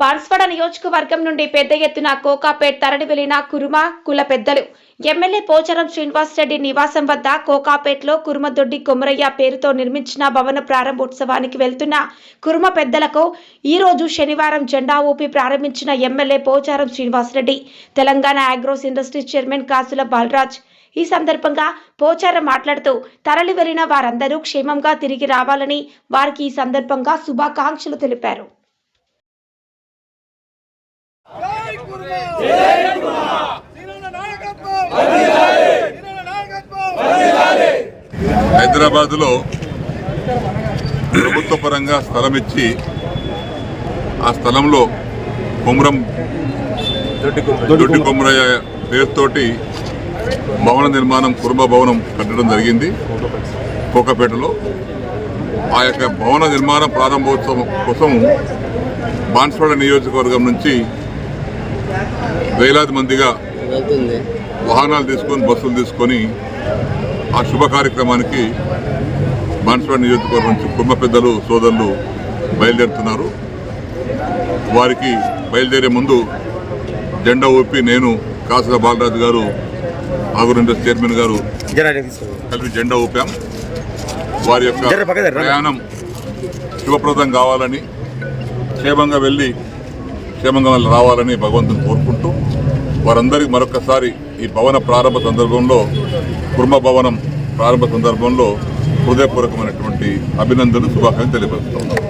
బాన్స్వాడ నియోజకవర్గం నుండి పెద్ద ఎత్తున కోకాపేట్ తరలి వెళ్ళిన కురుమ కుల పెద్దలు. ఎమ్మెల్యే పోచారం శ్రీనివాసరెడ్డి నివాసం వద్ద కోకాపేట్లో కురుమదొడ్డి కొమరయ్య పేరుతో నిర్మించిన భవన ప్రారంభోత్సవానికి వెళ్తున్న కురుమ పెద్దలకు ఈ రోజు శనివారం జెండా ఊపి ప్రారంభించిన MLA Pocharam Srinivasa Reddy Telangana Agros Industries chairman Kasula Balaraj. ఈ సందర్భంగా పోచారం మాట్లాడుతూ తరలి వెళ్ళిన వారందరూ క్షేమంగా తిరిగి రావాలని వారికి ఈ సందర్భంగా శుభాకాంక్షలు తెలిపారు. హైదరాబాద్లో ప్రభుత్వ పరంగా స్థలం ఇచ్చి ఆ స్థలంలో కుమ్రం దొడ్డి కుమ్రయ్య పేరుతోటి భవన నిర్మాణం కుటుంబ భవనం కట్టడం జరిగింది కోకపేటలో. ఆ యొక్క భవన నిర్మాణ ప్రారంభోత్సవం కోసం బాన్స్వాడ నియోజకవర్గం నుంచి వేలాది మందిగా వాహనాలు తీసుకొని బస్సులు తీసుకొని ఆ శుభ కార్యక్రమానికి బాన్స్వాడ నియోజకవర్గం నుంచి కుటుంబ పెద్దలు సోదరులు బయలుదేరుతున్నారు. వారికి బయలుదేరే ముందు జెండా ఊపి నేను కాసుల బాలరాజు గారు ఆగురు ఇండస్ట్రీ చైర్మన్ గారు కలిపి జెండా ఊపాం. వారి యొక్క. ప్రయాణం శుభప్రదం కావాలని క్షేమంగా వెళ్ళి క్షేమంగా రావాలని భగవంతుని కోరుకుంటూ వారందరికీ మరొకసారి ఈ భవన ప్రారంభ సందర్భంలో కుర్మ భవనం ప్రారంభ సందర్భంలో హృదయపూర్వకమైనటువంటి అభినందనలు శుభాకాంక్షలు తెలియపరుస్తున్నాం